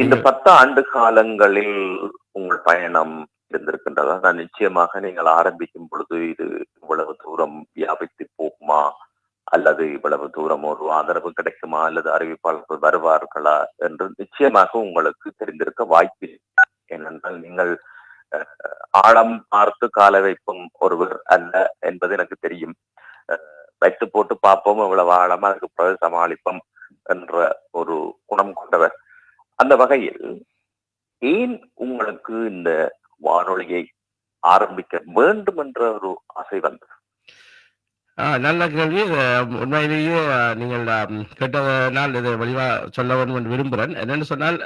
இந்த பத்து ஆண்டு காலங்களில் உங்கள் பயணம் இருந்திருக்கின்றதா? நான் நிச்சயமாக நீங்கள் ஆரம்பிக்கும் பொழுது இது இவ்வளவு தூரம் வியாபித்து போகுமா? அல்லது இவ்வளவு தூரம் ஒரு ஆதரவு கிடைக்குமா? அல்லது அறிவிப்பாளர்கள் வருவார்களா? என்று நிச்சயமாக உங்களுக்கு தெரிந்திருக்க வாய்ப்பில்லை. ஏனென்றால் நீங்கள் ஆழம் பார்த்து கால வைப்பும் ஒருவர் அல்ல என்பது எனக்கு தெரியும். வைத்து போட்டு பார்ப்போம் இவ்வளவு ஆழமா அதுக்கு பிறகு சமாளிப்போம் என்ற ஒரு குணம் கொண்டவர். அந்த வகையில் ஏன் உங்களுக்கு இந்த வானொலியை ஆரம்பிக்க வேண்டும் என்ற ஒரு ஆசை வந்தது? ஆ, நல்ல கேள்வி. உண்மையிலேயே நீங்கள் அஹ், நாள் இதை வழிவா சொல்ல வேண்டும் என்று விரும்புகிறேன். என்னென்னு சொன்னால்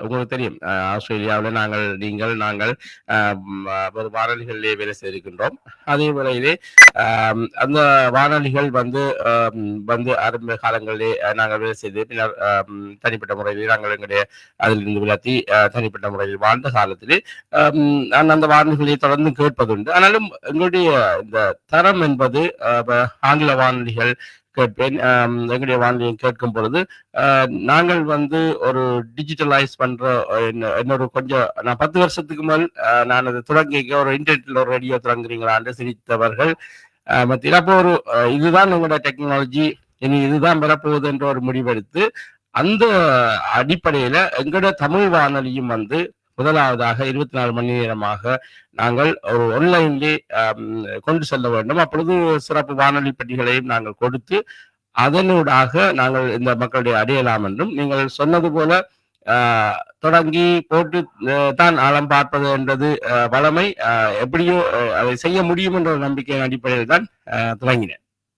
உங்களுக்கு தெரியும். ஆஸ்திரேலியாவில் நாங்கள் நீங்கள் நாங்கள் அஹ், ஒரு வானொலிகளிலே வேலை செய்திருக்கின்றோம். அதே வேளையிலே அந்த வானொலிகள் வந்து வந்து ஆரம்ப காலங்களிலே நாங்கள் வேலை செய்து பின்னர் தனிப்பட்ட முறையில் நாங்கள் எங்களுடைய அதிலிருந்து விளாத்தி தனிப்பட்ட முறையில் வாழ்ந்த காலத்திலே நான் அந்த வானொலிகளை தொடர்ந்து கேட்பதுண்டு. ஆனாலும் எங்களுடைய இந்த தரம் என்பது அஹ், ஆங்கில வானொலிகள் கேட்பேன் எங்களுடைய வானொலியை கேட்கும் பொழுது நாங்கள் வந்து ஒரு டிஜிட்டலைஸ் பண்ற இன்னொரு கொஞ்சம் நான் பத்து வருஷத்துக்கு மேல் நான் அதை தொடங்கி ஒரு இன்டர்நெட்ல ஒரு ரேடியோ தொடங்குறீங்களான்னு சிரித்தவர்கள் மத்தியில். அப்போ ஒரு இதுதான் உங்களோட டெக்னாலஜி இனி இதுதான் வரப்போகுது என்ற ஒரு முடிவெடுத்து அந்த அடிப்படையில எங்களோட தமிழ் வானொலியும் வந்து முதலாவதாக இருபத்தி நாலு மணி நேரமாக நாங்கள் ஒரு ஒன்லைன்லே கொண்டு செல்ல வேண்டும். அப்பொழுது சிறப்பு வானொலி பெட்டிகளையும் நாங்கள் கொடுத்து அதனூடாக நாங்கள் இந்த மக்களுடைய அடையலாம் என்றும் நீங்கள் சொன்னது போல ஆஹ், தொடங்கி போட்டு தான் ஆழம் பார்ப்பது என்றது வளமை எப்படியோ அதை செய்ய முடியும் என்ற நம்பிக்கையின் அடிப்படையில் தான் தொடங்கினேன் துவங்கினேன்.